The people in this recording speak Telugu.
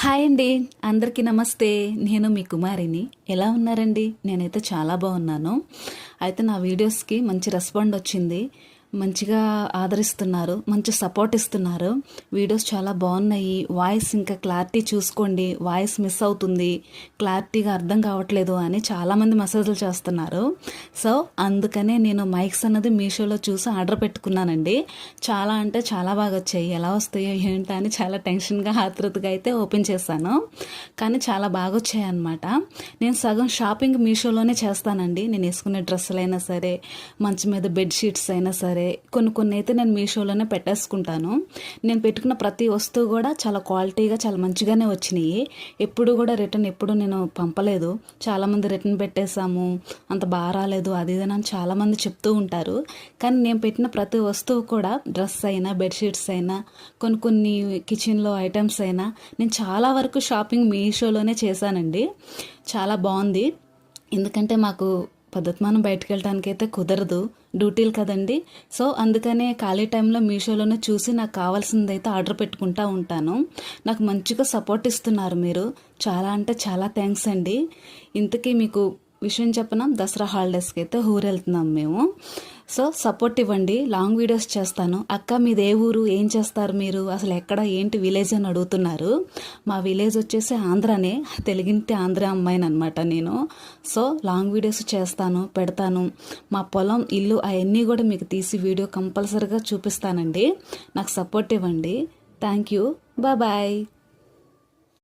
హాయ్ అండి. అందరికీ నమస్తే. నేను మీ కుమారిని. ఎలా ఉన్నారండి? నేనైతే చాలా బాగున్నాను. అయితే నా వీడియోస్కి మంచి రెస్పాండ్ వచ్చింది. మంచిగా ఆదరిస్తున్నారు మంచి సపోర్ట్ ఇస్తున్నారు. వీడియోస్ చాలా బాగున్నాయి. వాయిస్ ఇంకా క్లారిటీ చూసుకోండి. వాయిస్ మిస్ అవుతుంది. క్లారిటీగా అర్థం కావట్లేదు అని చాలామంది మెసేజ్లు చేస్తున్నారు. సో అందుకనే నేను మైక్స్ అన్నది మీషోలో చూసి ఆర్డర్ పెట్టుకున్నానండి. చాలా అంటే చాలా బాగా వచ్చాయి. ఎలా వస్తాయో ఏంటో అని చాలా టెన్షన్గా ఆతృతగా అయితే ఓపెన్ చేశాను. కానీ చాలా బాగా వచ్చాయి అనమాట నేను సగం షాపింగ్ మీషోలోనే చేస్తానండి. నేను వేసుకునే డ్రెస్సులు అయినా సరే మంచి మీద బెడ్షీట్స్ అయినా సరే కొన్ని కొన్ని అయితే నేను మీషోలోనే పెట్టేసుకుంటాను. నేను పెట్టుకున్న ప్రతి వస్తువు కూడా చాలా క్వాలిటీగా చాలా మంచిగానే వచ్చినాయి. ఎప్పుడు కూడా రిటర్న్ ఎప్పుడు నేను పంపలేదు. చాలామంది రిటర్న్ పెట్టేశాము అంత బాగా రాలేదు అది ఇది అని చాలామంది చెప్తూ ఉంటారు. కానీ నేను పెట్టిన ప్రతి వస్తువు కూడా డ్రెస్ అయినా బెడ్షీట్స్ అయినా కొన్ని కొన్ని కిచెన్లో ఐటమ్స్ అయినా నేను చాలా వరకు షాపింగ్ మీషోలోనే చేశానండి. చాలా బాగుంది. ఎందుకంటే మాకు పద్ధతిమానం బయటకు వెళ్ళడానికి అయితే కుదరదు. డ్యూటీలు కదండి. సో అందుకనే ఖాళీ టైంలో మీషోలోనే చూసి నాకు కావాల్సింది అయితే ఆర్డర్ పెట్టుకుంటా ఉంటాను. నాకు మంచిగా సపోర్ట్ ఇస్తున్నారు మీరు. చాలా అంటే చాలా థ్యాంక్స్ అండి. ఇంతకీ మీకు విషయం చెప్పనా? దసరా హాలిడేస్కి అయితే ఊరు వెళ్తున్నాం మేము. సో సపోర్ట్ ఇవ్వండి. లాంగ్ వీడియోస్ చేస్తాను. అక్క మీది ఏ ఊరు? ఏం చేస్తారు మీరు? అసలు ఎక్కడ? ఏంటి విలేజ్ అని అడుగుతున్నారు. మా విలేజ్ వచ్చేసి ఆంధ్రానే. తెలుగింటి ఆంధ్ర అమ్మాయిని అనమాట నేను. సో లాంగ్ వీడియోస్ చేస్తాను పెడతాను. మా పొలం ఇల్లు అవన్నీ కూడా మీకు తీసి వీడియో కంపల్సరీగా చూపిస్తానండి. నాకు సపోర్ట్ ఇవ్వండి. Thank you. బాయ్.